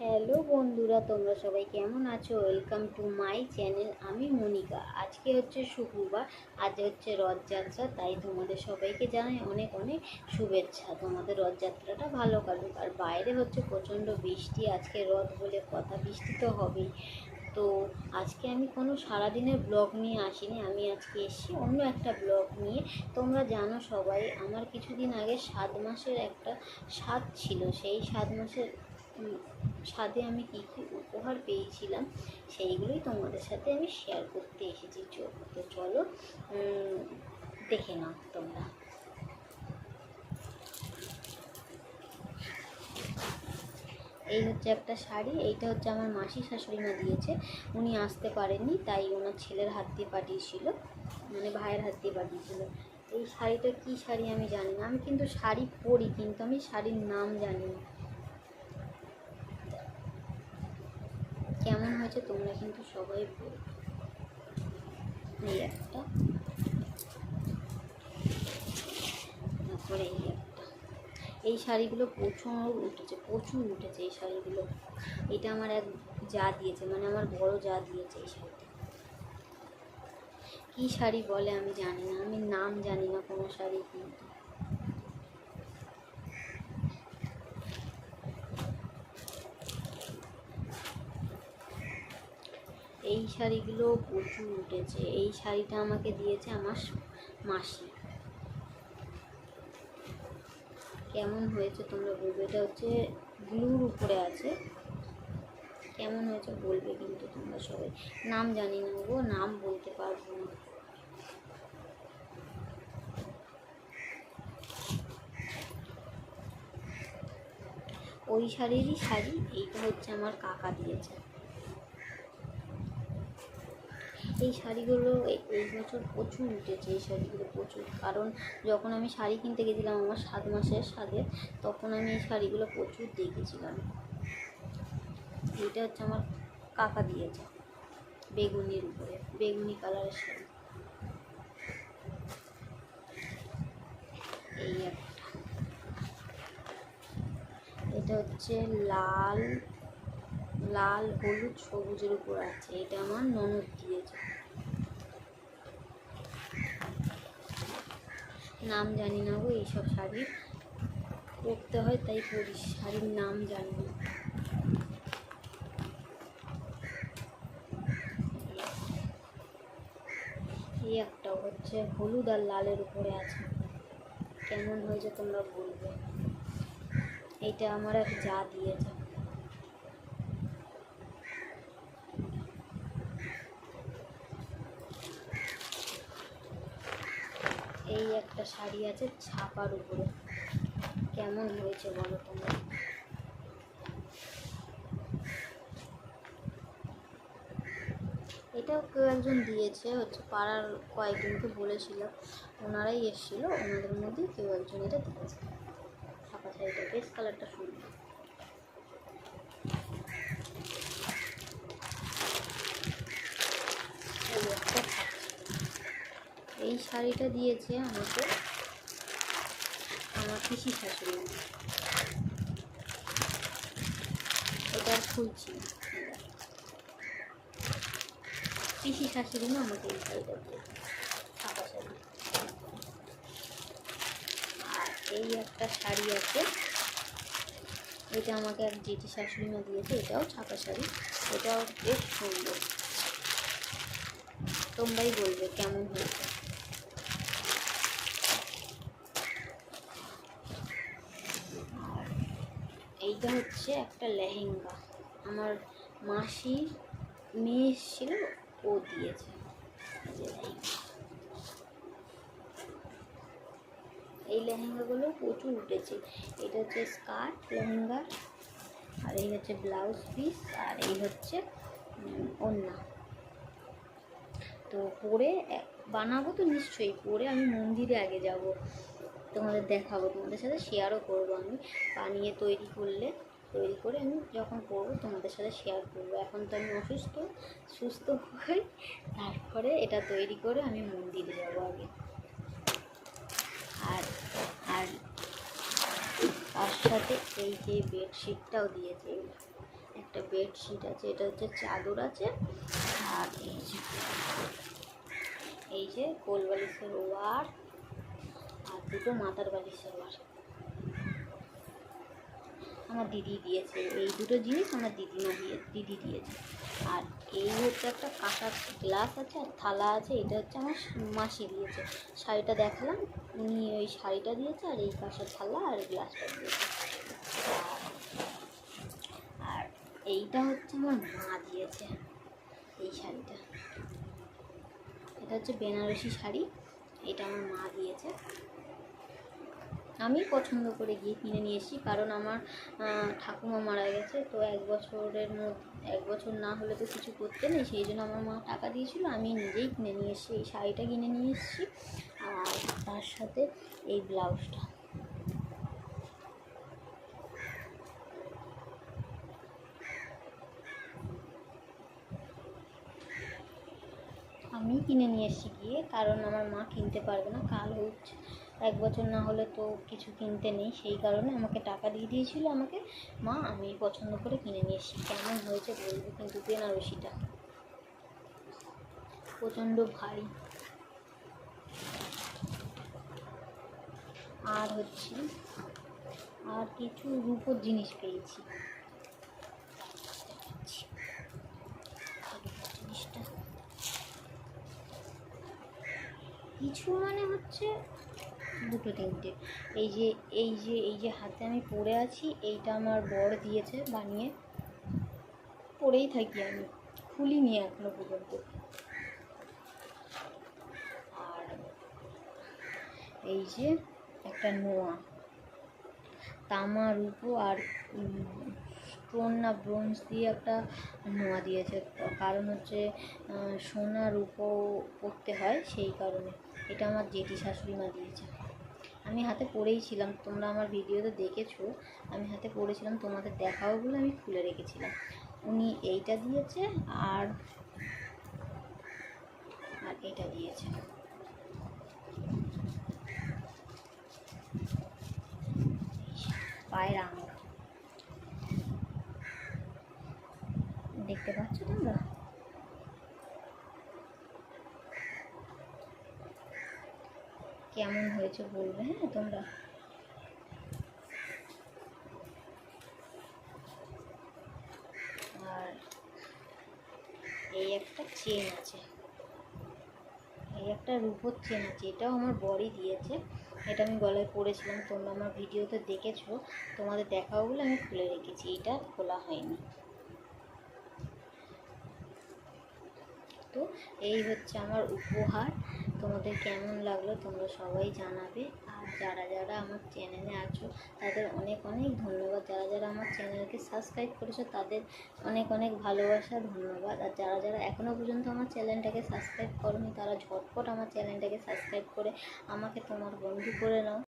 Hello বন্ধুরা, তোমরা সবাই কেমন আছো? ওয়েলকাম টু মাই চ্যানেল আমি মনিকা। আজকে হচ্ছে শুক্রবার, আজ হচ্ছে রথযাত্রা, তাই তোমাদের সবাইকে জানাই অনেক অনেক শুভেচ্ছা। তোমাদের রথযাত্রাটা ভালো কাটুক। আর বাইরে হচ্ছে প্রচণ্ড বৃষ্টি, আজকে রথ বলে কথা বৃষ্টি তো হবেই। তো আজকে আমি কোনো সারাদিনের ব্লগ নিয়ে আসিনি, আমি আজকে এসেছি অন্য একটা ব্লগ নিয়ে। তোমরা জানো সবাই, আমার কিছুদিন আগে সাত মাসের একটা স্বাদ ছিল, সেই সাত মাসের স্বাদে আমি কী কী উপহার পেয়েছিলাম সেইগুলোই তোমাদের সাথে আমি শেয়ার করতে এসেছি। তো চলো দেখে নাও তোমরা। এই হচ্ছে একটা শাড়ি, এইটা হচ্ছে আমার মাসি শাশুড়ি মা দিয়েছে। উনি আসতে পারেননি, তাই ওনার ছেলের হাত দিয়ে পাঠিয়েছিল মানে ভাইয়ের হাত দিয়ে পাঠিয়েছিল। এই শাড়িটা কী শাড়ি আমি জানি না, আমি কিন্তু শাড়ি পরি, কিন্তু আমি শাড়ির নাম জানি না। কেমন হয়েছে তোমরা কিন্তু সবাই বলবে এই একটা। তারপরে এই একটা। এই শাড়িগুলো প্রচুর উঠেছে প্রচুর উঠেছে এই শাড়িগুলো। এটা আমার এক যা দিয়েছে মানে আমার বড় যা দিয়েছে এই শাড়িটা। কী শাড়ি বলে আমি জানি না, আমি নাম জানি না কোনো শাড়ি কিন্তু এই শাড়িগুলো প্রচুর উঠেছে। এই শাড়িটা আমাকে দিয়েছে আমার মাসি। কেমন হয়েছে তোমরা বলবে? এটা হচ্ছে ব্লুর উপরে আছে। কেমন হয়েছে বলবে কিন্তু তোমরা সবাই। নাম জানি না গো, নাম বলতে পারব না। ওই শাড়িরই শাড়ি, এইটা হচ্ছে আমার কাকা দিয়েছে। এই শাড়িগুলো এই বছর প্রচুর উঠেছে, এই শাড়িগুলো প্রচুর। কারণ যখন আমি শাড়ি কিনতে গেছিলাম আমার সাত মাসের সাথে, তখন আমি এই শাড়িগুলো প্রচুর দেখেছিলাম। এইটা হচ্ছে আমার কাকা দিয়েছে, বেগুনির উপরে, বেগুনি কালারের শাড়ি। এই একটা। এটা হচ্ছে লাল লাল, হলুদ, সবুজের উপর আছে। এটা আমার ননদ দিয়েছে। নাম জানি না গো, এইসব শাড়ির পরতে হয়, তাই পরি, শাড়ির নাম জানি না। এই একটা হচ্ছে হলুদ আর লালের উপরে আছে। কেমন হয়েছে তোমরা বলবে। এইটা আমার এক যা দিয়েছে। এই একটা শাড়ি আছে ছাপার উপরে। কেমন হয়েছে বলো তোমরা? এটাও কেউ একজন দিয়েছে, হচ্ছে পাড়ার কয়েকজনকে বলেছিল। ওনারাই এসেছিল, ওনাদের মধ্যে কেউ একজন এটা দিয়েছে। ছাপা শাড়িটা, বেশ কালারটা সুন্দর এই একটা ছাপা শাড়ি। এই শাড়িটা দিয়েছে আমাকে আমার পিসি শাশুড়ি। এটা খুলছি না। পিসি শাশুড়ি মা আমাকে এই শাড়িটা আর এই একটা শাড়ি আছে। এটা আমাকে এক জেঠি শাশুড়ি মা দিয়েছে, এটাও ছাপা শাড়ি। এটাও বেশ সুন্দর। তোমরাই বলবে কেমন হয়েছে আর এইটা হচ্ছে একটা লেহেঙ্গা। আমার মাসির মেয়ে ছিল, ও দিয়েছে। এই লেহেঙ্গা। এই লেহেঙ্গাগুলো প্রচুর উঠেছে। এটা হচ্ছে স্কার্ট লেহেঙ্গা, আর এই হচ্ছে ব্লাউজ পিস, আর এই হচ্ছে ওড়না। তো পরে বানাবো তো নিশ্চয়ই, পরে আমি মন্দিরে আগে যাব। তোমাদের দেখাবো, তোমাদের সাথে শেয়ারও করব আমি। বানিয়ে তৈরি করলে, তৈরি করে আমি যখন করব, তোমাদের সাথে শেয়ার করব। এখন তো আমি অসুস্থ, সুস্থ হই তারপরে এটা তৈরি করে আমি মন্দিরে যাব আগে। আর আর তার সাথে এই যে বেডশিটটাও দিয়েছে, একটা বেডশিট আছে, এটা হচ্ছে চাদর আছে, আর এই যে এই যে কোল বালিশের ওয়ার দুটো মাথার বালিশের ওয়ার আমার দিদি দিয়েছে, এই দুটো জিনিস আমার দিদিমা দিয়ে, দিদি দিয়েছে। আর এই হচ্ছে একটা কাঁসার গ্লাস আছে আর থালা আছে, এটা হচ্ছে আমার মাসি দিয়েছে। শাড়িটা দেখালাম, উনি ওই শাড়িটা দিয়েছে আর এই কাঁসার থালা আর গ্লাসটা দিয়েছে। আর এইটা হচ্ছে আমার মা দিয়েছে, এই শাড়িটা। এটা হচ্ছে বেনারসি শাড়ি, এটা আমার মা দিয়েছে। আমি পছন্দ করে গিয়ে কিনে নিয়ে এসেছি, কারণ আমার ঠাকুমা মারা গেছে, তো এক বছরের মধ্যে, এক বছর না হলে তো কিছু করতে নেই, সেই জন্য আমার মা টাকা দিয়েছিল, আমি নিজেই কিনে নিয়ে এসেছি, এই শাড়িটা কিনে নিয়ে এসেছি, আর তার সাথে এই ব্লাউজটা। আমি কিনে নিয়ে এসেছি গিয়ে, কারণ আমার মা কিনতে পারবে না, কাল হচ্ছে। এক বছর না হলে তো কিছু কিনতে নেই। সেই কারণে আমাকে টাকা দিয়ে দিয়েছিল আমাকে। মা, আমি পছন্দ করে কিনে নিয়ে এসেছি। কেমন হয়েছে বলব কিন্তু বেনারসিটা প্রচণ্ড ভারী। আর হচ্ছে, আর কিছু রূপোর জিনিস পেয়েছি। কিছু মানে হচ্ছে দুটো তিনটে। এই যে এই যে এই যে হাতে আমি পরে আছি, এইটা আমার বর দিয়েছে বানিয়ে। পরেই থাকি আমি খুলি খুলিনি এখনও পর্যন্ত। আর এই যে একটা নোয়া তামা রূপো আর স্টোন না, ব্রোঞ্জ দিয়ে একটা নোয়া দিয়েছে। কারণ হচ্ছে সোনা রূপো পরতে হয় সেই কারণে। এটা আমার জেঠি শাশুড়ি মা দিয়েছে। আমি হাতে পরেই ছিলাম, তোমরা আমার ভিডিওতে দেখেছ, আমি হাতে পরেছিলাম, তোমাদের দেখাও বলে আমি খুলে রেখেছিলাম। উনি এইটা দিয়েছে আর আর এটা দিয়েছে। পায়ের আঙুল। হয়েছে বলবে হ্যাঁ তোমরা। আর এই একটা চেন আছে। এই একটা রূপোর চেন আছে, এটাও আমার বরই দিয়েছে। এটা আমি গলায় পরেছিলাম, তোমরা আমার ভিডিওতে দেখেছ। তোমাদের দেখাবো বলে আমি খুলে রেখেছি, এটা খোলা হয়নি। তো এই হচ্ছে আমার উপহার। তোমাদের কেমন লাগল তোমরা সবাই জানাবে। আর যারা যারা আমার চ্যানেলে আছো, তাদের অনেক অনেক ধন্যবাদ। যারা যারা আমার চ্যানেলকে সাবস্ক্রাইব করেছ, তাদের অনেক অনেক ভালোবাসা, ধন্যবাদ। আর যারা যারা এখনও পর্যন্ত আমার চ্যানেলটাকে সাবস্ক্রাইব করনি, তারা ঝটপট আমার চ্যানেলটাকে সাবস্ক্রাইব করে আমাকে তোমার বন্ধু করে নাও।